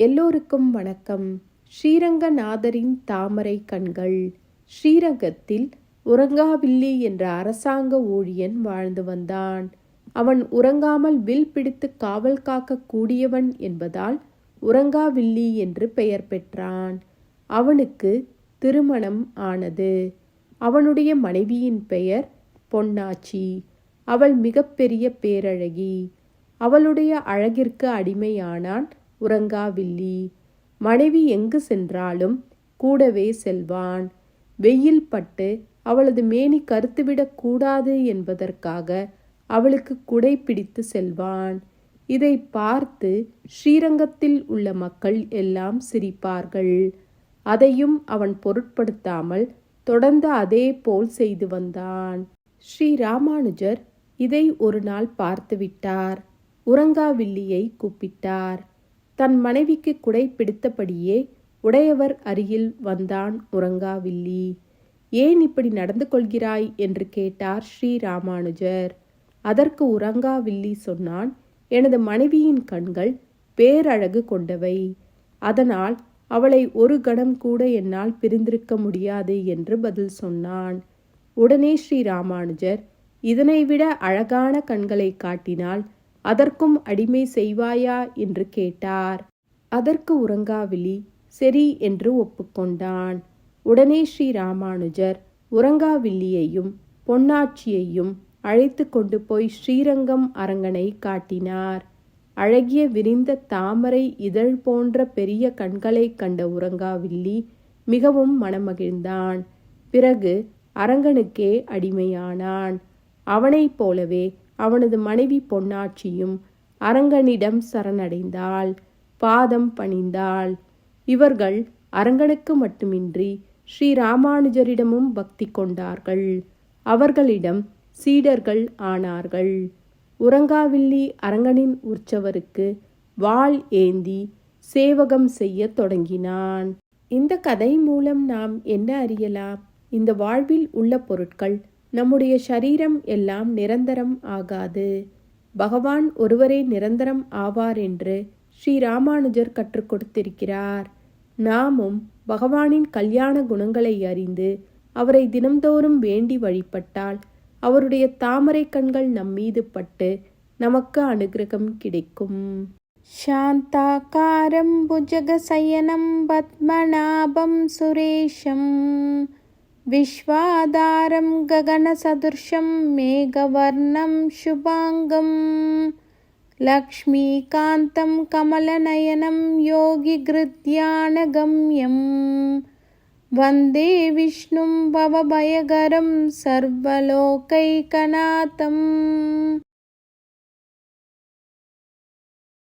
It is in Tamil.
எல்லோருக்கும் வணக்கம். ஸ்ரீரங்கநாதரின் தாமரை கண்கள். ஸ்ரீரங்கத்தில் உறங்காவில்லி என்ற அரசாங்க ஊழியன் வாழ்ந்து வந்தான். அவன் உறங்காமல் வில் பிடித்து காவல் காக்க கூடியவன் என்பதால் உறங்காவில்லி என்று பெயர் பெற்றான். அவனுக்கு திருமணம் ஆனது. அவனுடைய மனைவியின் பெயர் பொன்னாச்சி. அவள் மிகப்பெரிய பேரழகி. அவளுடைய அழகிற்கு அடிமையானான் உறங்காவில்லி. மனைவி எங்கு சென்றாலும் கூடவே செல்வான். வெயில் பட்டு அவளது மேனி கருத்துவிடக் கூடாது என்பதற்காக அவளுக்கு குடை பிடித்து செல்வான். இதை பார்த்து ஸ்ரீரங்கத்தில் உள்ள மக்கள் எல்லாம் சிரிப்பார்கள். அதையும் அவன் பொருட்படுத்தாமல் தொடர்ந்து அதே போல் செய்து வந்தான். ஸ்ரீ ராமானுஜர் இதை ஒரு நாள் பார்த்துவிட்டார். உறங்காவில்லியை கூப்பிட்டார். தன் மனைவிக்கு குடை பிடித்தபடியே உடையவர் அருகில் வந்தான் உறங்காவில்லி ஏன் இப்படி நடந்து கொள்கிறாய் என்று கேட்டார் ஸ்ரீ ராமானுஜர் அதற்கு உறங்காவில்லி சொன்னான் எனது மனைவியின் கண்கள் பேரழகு கொண்டவை. அதனால் அவளை ஒரு கணம் கூட என்னால் பிரிந்திருக்க முடியாது என்று பதில் சொன்னான். உடனே ஸ்ரீ ராமானுஜர் இதனைவிட அழகான கண்களை காட்டினால் அதற்கும் அடிமை செய்வாயா? என்று கேட்டார். அதற்கு உறங்காவிலி சரி என்று ஒப்புக்கொண்டான். உடனே ஸ்ரீ ராமானுஜர் உறங்காவில்லியையும் பொன்னாட்சியையும் அழைத்து கொண்டு போய் ஸ்ரீரங்கம் அரங்கனை காட்டினார். அழகிய விரிந்த தாமரை இதழ் போன்ற பெரிய கண்களை கண்ட உறங்காவில்லி மிகவும் மனமகிழ்ந்தான். பிறகு அரங்கனுக்கே அடிமையானான். அவனைப் போலவே அவனது மனைவி பொன்னாட்சியும் அரங்கனிடம் சரணடைந்தாள். பாதம் பணிந்தாள். இவர்கள் அரங்கனுக்கு மட்டுமின்றி ஸ்ரீ ராமானுஜரிடமும் பக்தி கொண்டார்கள். அவர்களிடம் சீடர்கள் ஆனார்கள். உறங்காவில்லி அரங்கனின் உற்சவருக்கு வாள் ஏந்தி சேவகம் செய்ய தொடங்கினான். இந்த கதை மூலம் நாம் என்ன அறியலாம்? இந்த வாழ்வில் உள்ள பொருட்கள் நம்முடைய சரீரம் எல்லாம் நிரந்தரம் ஆகாது. பகவான் ஒருவரே நிரந்தரம் ஆவார் என்று ஸ்ரீ ராமானுஜர் கற்றுக் கொடுத்திருக்கிறார். நாமும் பகவானின் கல்யாண குணங்களை அறிந்து அவரை தினம்தோறும் வேண்டி வழிபட்டால் அவருடைய தாமரை கண்கள் நம்மீது பட்டு நமக்கு அனுகிரகம் கிடைக்கும். சாந்தாக்காரம் புஜகசயனம் பத்மநாபம் சுரேஷம். विश्वाधारं गगनसदृशं मेघवर्णं शुभाङ्गं लक्ष्मीकान्तं कमलनयनं योगिगृध्यानगम्यं वन्दे विष्णुं भवभयगरं सर्वलोकैकनाथम्